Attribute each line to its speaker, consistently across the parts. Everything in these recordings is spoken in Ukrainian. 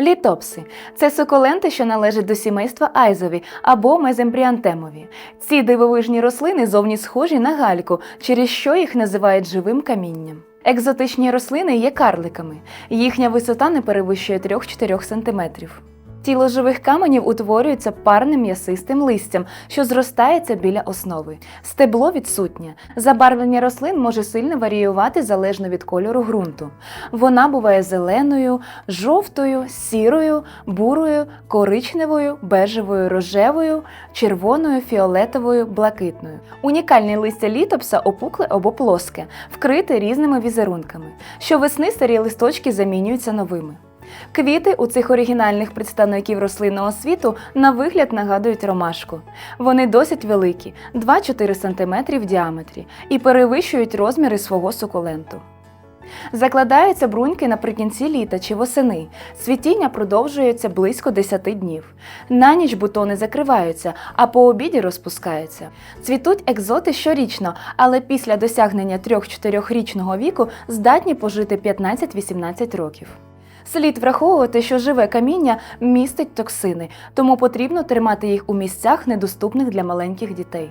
Speaker 1: Літопси це суколенти, що належать до сімейства айзові або мезембріантемові. Ці дивовижні рослини зовні схожі на гальку, через що їх називають живим камінням. Екзотичні рослини є карликами. Їхня висота не перевищує 3-4 см. Тіло живих каменів утворюється парним м'ясистим листям, що зростається біля основи. Стебло відсутнє. Забарвлення рослин може сильно варіювати залежно від кольору ґрунту. Вона буває зеленою, жовтою, сірою, бурою, коричневою, бежевою, рожевою, червоною, фіолетовою, блакитною. Унікальне листя літопса опукле або плоске, вкрите різними візерунками. Щовесни старі листочки замінюються новими. Квіти у цих оригінальних представників рослинного світу на вигляд нагадують ромашку. Вони досить великі 2-4 см в діаметрі і перевищують розміри свого сукуленту. Закладаються бруньки наприкінці літа чи восени. Цвітіння продовжується близько 10 днів. На ніч бутони закриваються, а по обіді розпускаються. Цвітуть екзоти щорічно, але після досягнення 3-4-річного віку здатні пожити 15-18 років. Слід враховувати, що живе каміння містить токсини, тому потрібно тримати їх у місцях, недоступних для маленьких дітей.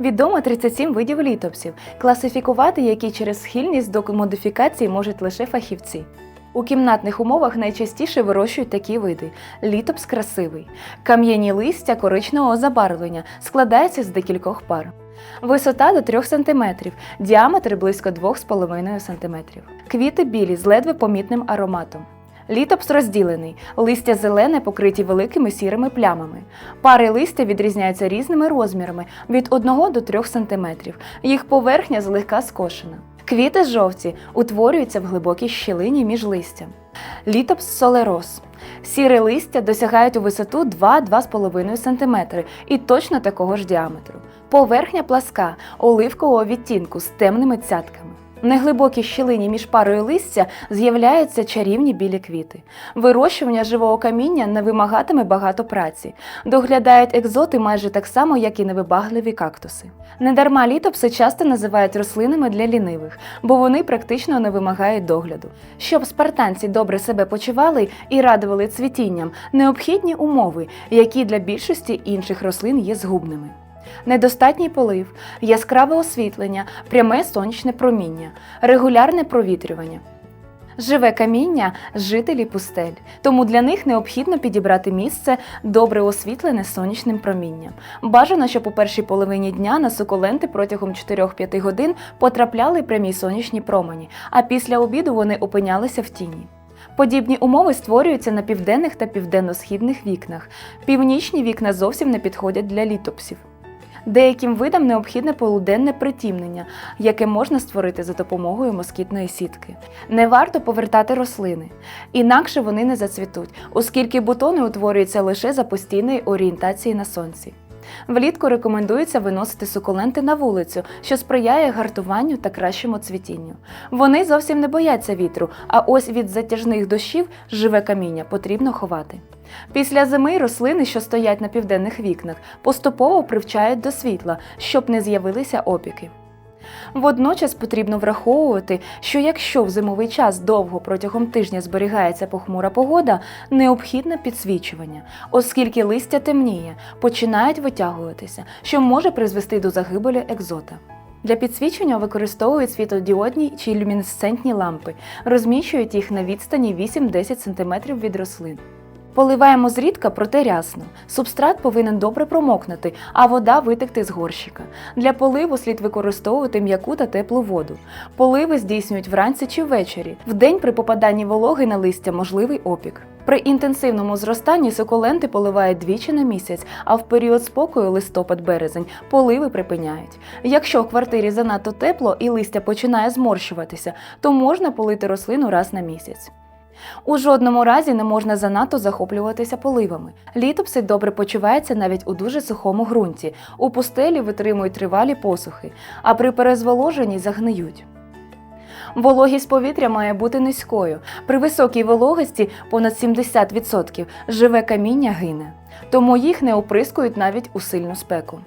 Speaker 1: Відомо 37 видів літопсів, класифікувати які через схильність до модифікації можуть лише фахівці. У кімнатних умовах найчастіше вирощують такі види: літопс красивий, кам'яні листя коричневого забарвлення складається з декількох пар. Висота до 3 см, діаметр близько 2,5 см. Квіти білі з ледве помітним ароматом. Літопс розділений, листя зелене покриті великими сірими плямами. Пари листя відрізняються різними розмірами від 1 до 3 см. Їх поверхня злегка скошена. Квіти жовті утворюються в глибокій щілині між листям. Літопс солерос. Сіре листя досягають у висоту 2-2,5 см і точно такого ж діаметру. Поверхня пласка, оливкового відтінку з темними цятками. В неглибокій щілині між парою листя з'являються чарівні білі квіти. Вирощування живого каміння не вимагатиме багато праці. Доглядають екзоти майже так само, як і невибагливі кактуси. Недарма літопси часто називають рослинами для лінивих, бо вони практично не вимагають догляду. Щоб спартанці добре себе почували і радували цвітінням, необхідні умови, які для більшості інших рослин є згубними. Недостатній полив, яскраве освітлення, пряме сонячне проміння, регулярне провітрювання. Живе каміння жителі пустель, тому для них необхідно підібрати місце добре освітлене сонячним промінням. Бажано, щоб у першій половині дня на сукуленти протягом 4-5 годин потрапляли прямі сонячні промені, а після обіду вони опинялися в тіні. Подібні умови створюються на південних та південно-східних вікнах. Північні вікна зовсім не підходять для літопсів. Деяким видам необхідне полуденне притімнення, яке можна створити за допомогою москітної сітки. Не варто повертати рослини, інакше вони не зацвітуть, оскільки бутони утворюються лише за постійної орієнтації на сонці. Влітку рекомендується виносити сукуленти на вулицю, що сприяє гартуванню та кращому цвітінню. Вони зовсім не бояться вітру, а ось від затяжних дощів живе каміння потрібно ховати. Після зими рослини, що стоять на південних вікнах, поступово привчають до світла, щоб не з'явилися опіки. Водночас потрібно враховувати, що якщо в зимовий час довго протягом тижня зберігається похмура погода, необхідне підсвічування, оскільки листя темніє, починають витягуватися, що може призвести до загибелі екзота. Для підсвічення використовують світлодіодні чи люмінесцентні лампи, розміщують їх на відстані 8-10 см від рослин. Поливаємо зрідка, проте рясно. Субстрат повинен добре промокнути, а вода витекти з горщика. Для поливу слід використовувати м'яку та теплу воду. Поливи здійснюють вранці чи ввечері. Вдень при попаданні вологи на листя можливий опік. При інтенсивному зростанні сукуленти поливають двічі на місяць, а в період спокою листопад-березень поливи припиняють. Якщо в квартирі занадто тепло і листя починає зморщуватися, то можна полити рослину раз на місяць. У жодному разі не можна занадто захоплюватися поливами. Літопси добре почуваються навіть у дуже сухому ґрунті. У пустелі витримують тривалі посухи, а при перезволоженні загниють. Вологість повітря має бути низькою. При високій вологості понад 70% живе каміння гине, тому їх не оприскують навіть у сильну спеку.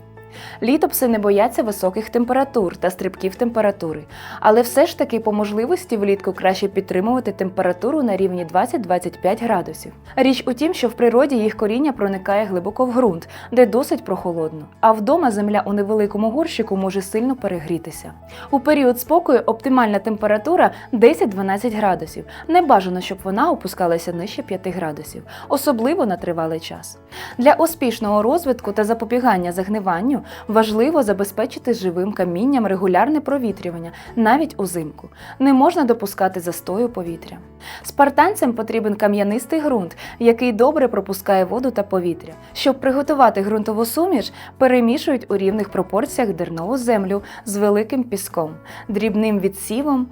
Speaker 1: Літопси не бояться високих температур та стрибків температури, але все ж таки по можливості влітку краще підтримувати температуру на рівні 20-25 градусів. Річ у тім, що в природі їх коріння проникає глибоко в ґрунт, де досить прохолодно. А вдома земля у невеликому горщику може сильно перегрітися. У період спокою оптимальна температура 10-12 градусів. Не бажано, щоб вона опускалася нижче 5 градусів, особливо на тривалий час. Для успішного розвитку та запобігання загниванню важливо забезпечити живим камінням регулярне провітрювання навіть узимку. Не можна допускати застою повітря. Спартанцям потрібен кам'янистий ґрунт, який добре пропускає воду та повітря. Щоб приготувати ґрунтову суміш, перемішують у рівних пропорціях дернову землю з великим піском, дрібним відсівом,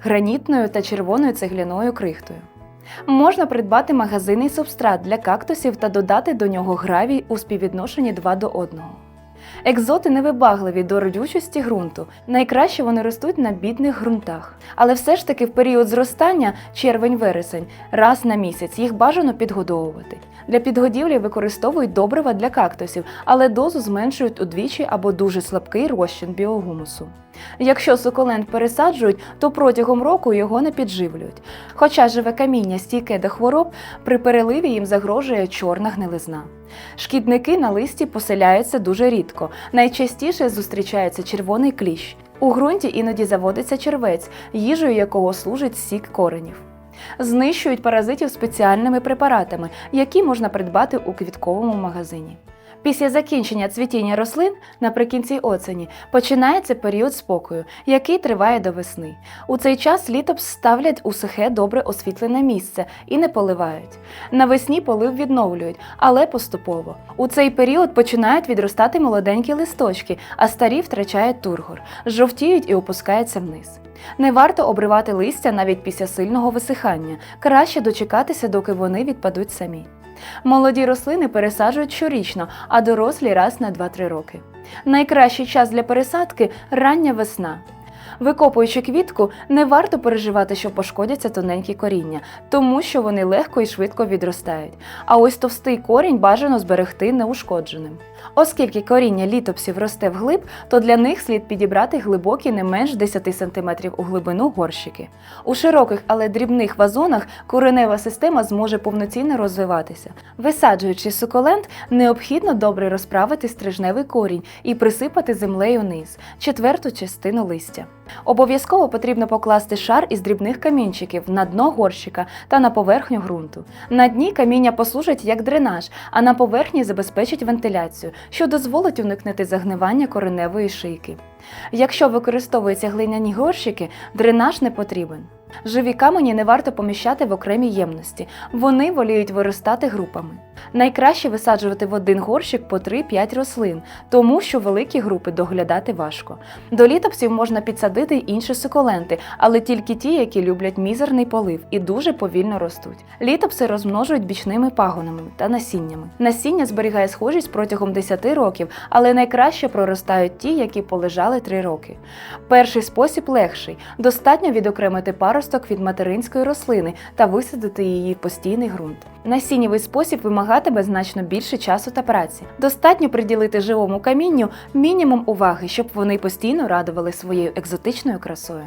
Speaker 1: гранітною та червоною цегляною крихтою. Можна придбати магазинний субстрат для кактусів та додати до нього гравій у співвідношенні 2 до 1. Екзоти невибагливі до родючості ґрунту. Найкраще вони ростуть на бідних ґрунтах. Але все ж таки в період зростання червень-вересень раз на місяць їх бажано підгодовувати. Для підгодівлі використовують добрива для кактусів, але дозу зменшують удвічі або дуже слабкий розчин біогумусу. Якщо сукулент пересаджують, то протягом року його не підживлюють. Хоча живе каміння стійке до хвороб, при переливі їм загрожує чорна гнилизна. Шкідники на листі поселяються дуже рідко. Найчастіше зустрічається червоний кліщ. У ґрунті іноді заводиться червець, їжею якого служить сік коренів. Знищують паразитів спеціальними препаратами, які можна придбати у квітковому магазині. Після закінчення цвітіння рослин наприкінці осені починається період спокою, який триває до весни. У цей час літопс ставлять у сухе добре освітлене місце і не поливають. Навесні полив відновлюють, але поступово. У цей період починають відростати молоденькі листочки, а старі втрачають тургор, жовтіють і опускаються вниз. Не варто обривати листя навіть після сильного висихання, краще дочекатися, доки вони відпадуть самі. Молоді рослини пересаджують щорічно, а дорослі раз на 2-3 роки. Найкращий час для пересадки рання весна. Викопуючи квітку, не варто переживати, що пошкодяться тоненькі коріння, тому що вони легко і швидко відростають. А ось товстий корінь бажано зберегти неушкодженим. Оскільки коріння літопсів росте вглиб, то для них слід підібрати глибокі не менш 10 см у глибину горщики. У широких, але дрібних вазонах коренева система зможе повноцінно розвиватися. Висаджуючи суколент, необхідно добре розправити стрижневий корінь і присипати землею низ, четверту частину листя. Обов'язково потрібно покласти шар із дрібних камінчиків на дно горщика та на поверхню ґрунту. На дні каміння послужать як дренаж, а на поверхні забезпечить вентиляцію, що дозволить уникнути загнивання кореневої шийки. Якщо використовуються глиняні горщики, дренаж не потрібен. Живі камені не варто поміщати в окремі ємності, вони воліють виростати групами. Найкраще висаджувати в один горщик по 3-5 рослин, тому що великі групи доглядати важко. До літопсів можна підсадити інші суколенти, але тільки ті, які люблять мізерний полив і дуже повільно ростуть. Літопси розмножують бічними пагонами та насіннями. Насіння зберігає схожість протягом 10 років, але найкраще проростають ті, які полежали 3 роки. Перший спосіб легший: достатньо відокремити паросток від материнської рослини та висадити її в постійний ґрунт. Насіннєвий спосіб вимагатиме значно більше часу та праці. Достатньо приділити живому камінню мінімум уваги, щоб вони постійно радували своєю екзотичною красою.